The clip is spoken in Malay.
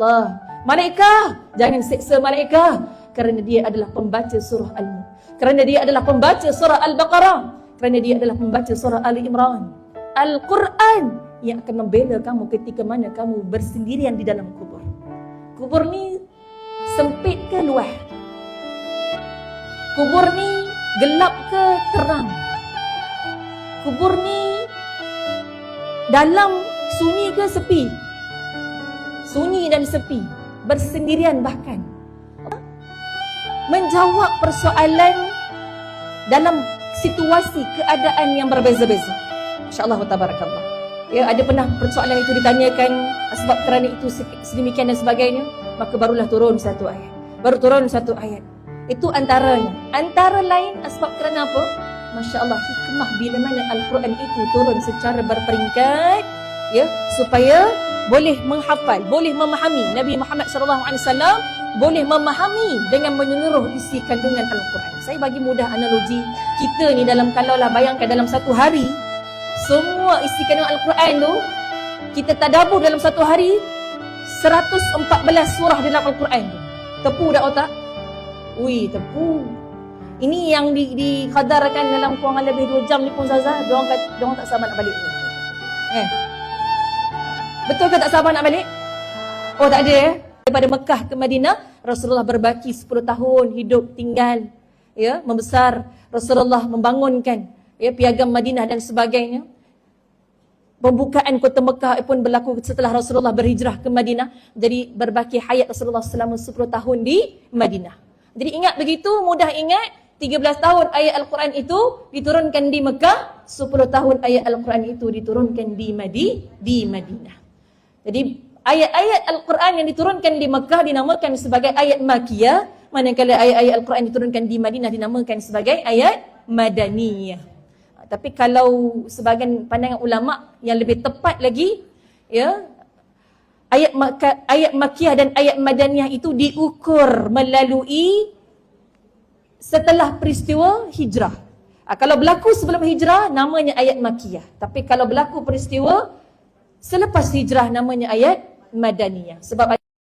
Allah. Malaikah, jangan seksa malaikah kerana dia adalah pembaca surah Al-Mulk. Kerana dia adalah pembaca surah Al-Baqarah. Kerana dia adalah pembaca surah Ali Imran. Al-Quran yang akan membela kamu ketika mana kamu bersendirian di dalam kubur. Kubur ni sempit ke luas? Kubur ni gelap ke terang? Kubur ni dalam sunyi ke sepi? Dan sepi, bersendirian bahkan. Menjawab persoalan dalam situasi keadaan yang berbeza-beza. Masya-Allah tabarakallah. Ya, ada pernah persoalan itu ditanyakan sebab kerana itu se- sedemikian dan sebagainya, maka barulah turun satu ayat. Baru turun satu ayat. Itu antaranya. Antara lain sebab kerana apa? Masya Allah hikmah bila mana Al-Quran itu turun secara berperingkat ya supaya boleh menghafal, boleh memahami Nabi Muhammad sallallahu alaihi wasallam boleh memahami dengan menyeluruh isi kandungan Al-Quran. Saya bagi mudah analogi kita ni dalam kalaulah bayangkan dalam satu hari semua isi kandungan Al-Quran tu kita tadabur dalam satu hari 114 surah dalam Al-Quran tu. Tepu dah otak? Ui, tepu. Ini yang di, dikadarkan dalam kurang lebih 2 jam ni pun Zaza, diorang, diorang tak sabar nak balik. Eh. Betul ke tak sabar nak balik? Oh tak ada eh? Daripada Mekah ke Madinah, Rasulullah berbaki 10 tahun hidup tinggal ya, membesar. Rasulullah membangunkan ya piagam Madinah dan sebagainya. Pembukaan kota Mekah pun berlaku setelah Rasulullah berhijrah ke Madinah. Jadi berbaki hayat Rasulullah selama 10 tahun di Madinah. Jadi ingat begitu, mudah ingat 13 tahun ayat Al-Quran itu diturunkan di Mekah, 10 tahun ayat Al-Quran itu diturunkan di Madi, di Madinah. Jadi ayat-ayat Al-Quran yang diturunkan di Mekah dinamakan sebagai ayat Makiyah, manakala ayat-ayat Al-Quran diturunkan di Madinah dinamakan sebagai ayat Madaniyah. Tapi kalau sebagian pandangan ulama yang lebih tepat lagi, ya ayat Maka, ayat Makiyah dan ayat Madaniyah itu diukur melalui setelah peristiwa hijrah. Ha, kalau berlaku sebelum hijrah namanya ayat Makiyah. Tapi kalau berlaku peristiwa selepas hijrah namanya ayat Madaniyah. Sebab